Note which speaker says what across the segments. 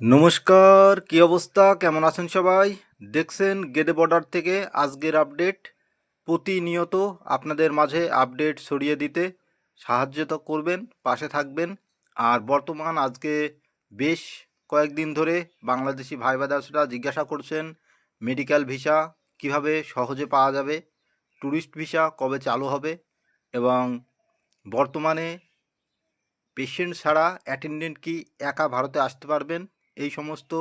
Speaker 1: নমস্কার, কি অবস্থা? কেমন আছেন সবাই? দেখছেন গেদে বর্ডার থেকে আজকের আপডেট। প্রতিনিয়ত আপনাদের মাঝে আপডেট ছড়িয়ে দিতে সাহায্য তো করবেন, পাশে থাকবেন। আর বর্তমান আজকে বেশ কয়েকদিন ধরে বাংলাদেশি ভাই বাদাসরা জিজ্ঞাসা করছেন, মেডিকেল ভিসা কীভাবে সহজে পাওয়া যাবে? ট্যুরিস্ট ভিসা কবে চালু হবে? এবং বর্তমানে পেশেন্ট ছাড়া অ্যাটেন্ডেন্ট কি একা ভারতে আসতে পারবেন? এই সমস্ত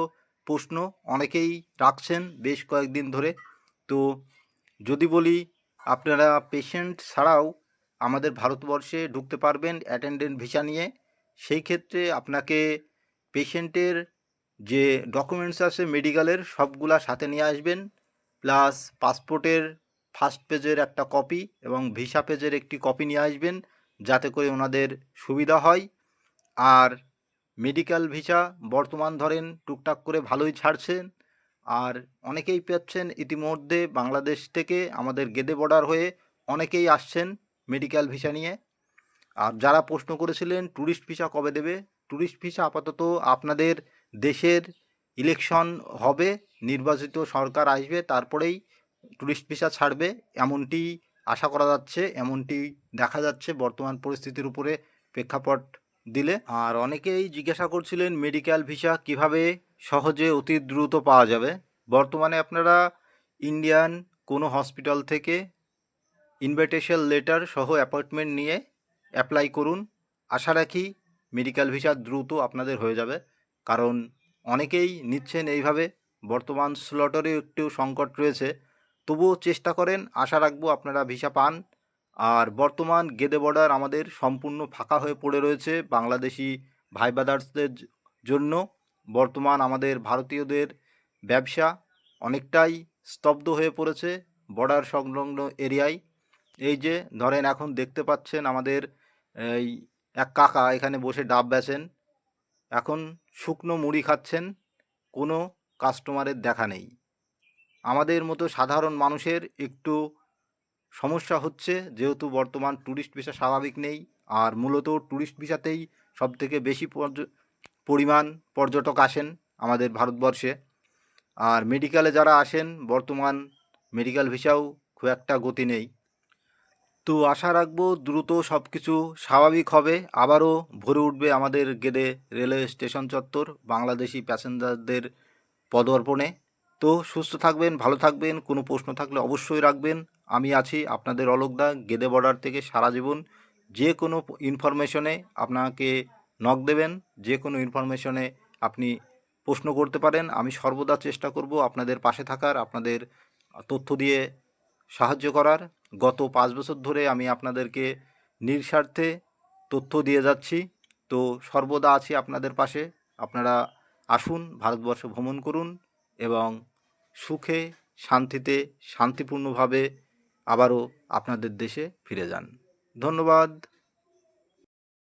Speaker 1: প্রশ্ন অনেকেই রাখছেন বেশ কয়েকদিন ধরে। তো যদি বলি, আপনারা পেশেন্ট ছাড়াও আমাদের ভারতবর্ষে ঢুকতে পারবেন অ্যাটেন্ডেন্ট ভিসা নিয়ে। সেই ক্ষেত্রে আপনাকে পেশেন্টের যে ডকুমেন্টস আছে মেডিকেলের সবগুলা সাথে নিয়ে আসবেন। প্লাস পাসপোর্টের ফার্স্ট পেজের একটা কপি এবং ভিসা পেজের একটি কপি নিয়ে আসবেন, যাতে করে ওনাদের সুবিধা হয়। আর মেডিকেল ভিসা বর্তমান ধরেন টুকটাক করে ভালোই ছাড়ছেন। আর অনেকেই পাচ্ছেন ইতিমধ্যে বাংলাদেশ থেকে আমাদের গেদে বর্ডার হয়ে অনেকেই আসছেন মেডিকেল ভিসা নিয়ে। আর যারা প্রশ্ন করেছিলেন ট্যুরিস্ট ভিসা কবে দেবে ট্যুরিস্ট ভিসা আপাতত আপনাদের দেশের ইলেকশন হবে, নির্বাচিত সরকার আসবে, তারপরেই ট্যুরিস্ট ভিসা ছাড়বে, এমনটি আশা করা যাচ্ছে, এমনটি দেখা যাচ্ছে বর্তমান পরিস্থিতির উপরে প্রেক্ষাপট দিলে? আর অনেকেই জিজ্ঞাসা করছিলেন মেডিকেল ভিসা কীভাবে সহজে অতি দ্রুত পাওয়া যাবে। বর্তমানে আপনারা ইন্ডিয়ান কোনো হসপিটাল থেকে ইনভাইটেশন লেটার সহ অ্যাপয়েন্টমেন্ট নিয়ে অ্যাপ্লাই করুন। আশা রাখি মেডিকেল ভিসা দ্রুত আপনাদের হয়ে যাবে। কারণ অনেকেই নিচ্ছেন এইভাবে। বর্তমান স্লটেরও একটু সংকট রয়েছে। তবুও চেষ্টা করেন। আশা রাখব আপনারা ভিসা পান। আর বর্তমান গেদে বর্ডার আমাদের সম্পূর্ণ ফাঁকা হয়ে পড়ে রয়েছে বাংলাদেশি ভাই ব্রাদার্সদের জন্য। বর্তমান আমাদের ভারতীয়দের ব্যবসা অনেকটাই স্তব্ধ হয়ে পড়েছে বর্ডার সংলগ্ন এরিয়ায়। এই যে ধরেন এখন দেখতে পাচ্ছেন আমাদের এই এক কাকা এখানে বসে ডাব বেচেন এখন শুকনো মুড়ি খাচ্ছেন, কোনো কাস্টমারের দেখা নেই। আমাদের মতো সাধারণ মানুষের একটু সমস্যা হচ্ছে যেহেতু বর্তমান ট্যুরিস্ট ভিসা স্বাভাবিক নেই, আর মূলত ট্যুরিস্ট ভিসাতেই সব থেকে বেশি পরিমাণ পর্যটক আসেন আমাদের ভারতবর্ষে। আর মেডিকেলে যারা আসেন, বর্তমান মেডিকেল ভিসাও খুব একটা গতি নেই। তো আশা রাখব দ্রুত সব কিছু স্বাভাবিক হবে। আবারও ভরে উঠবে আমাদের গেদে রেলওয়ে স্টেশন চত্বর, বাংলাদেশি প্যাসেঞ্জারদের পদর্পণে। তো সুস্থ থাকবেন, ভালো থাকবেন, কোনো প্রশ্ন থাকলে অবশ্যই রাখবেন। আমি আছি আপনাদের অলোকদা, গেদে বর্ডার থেকে সারা জীবন। যে কোনো ইনফরমেশনে আপনাকে নক দেবেন, যে কোনো ইনফরমেশনে আপনি প্রশ্ন করতে পারেন। আমি সর্বদা চেষ্টা করব আপনাদের পাশে থাকার, আপনাদের তথ্য দিয়ে সাহায্য করার। গত পাঁচ বছর ধরে আমি আপনাদেরকে নিঃস্বার্থে তথ্য দিয়ে যাচ্ছি। তো সর্বদা আছি আপনাদের পাশে। আপনারা আসুন, ভারতবর্ষ ভ্রমণ করুন। এবং সুখে শান্তিতে শান্তিপূর্ণভাবে আবারও আপনাদের দেশে ফিরে যান। ধন্যবাদ।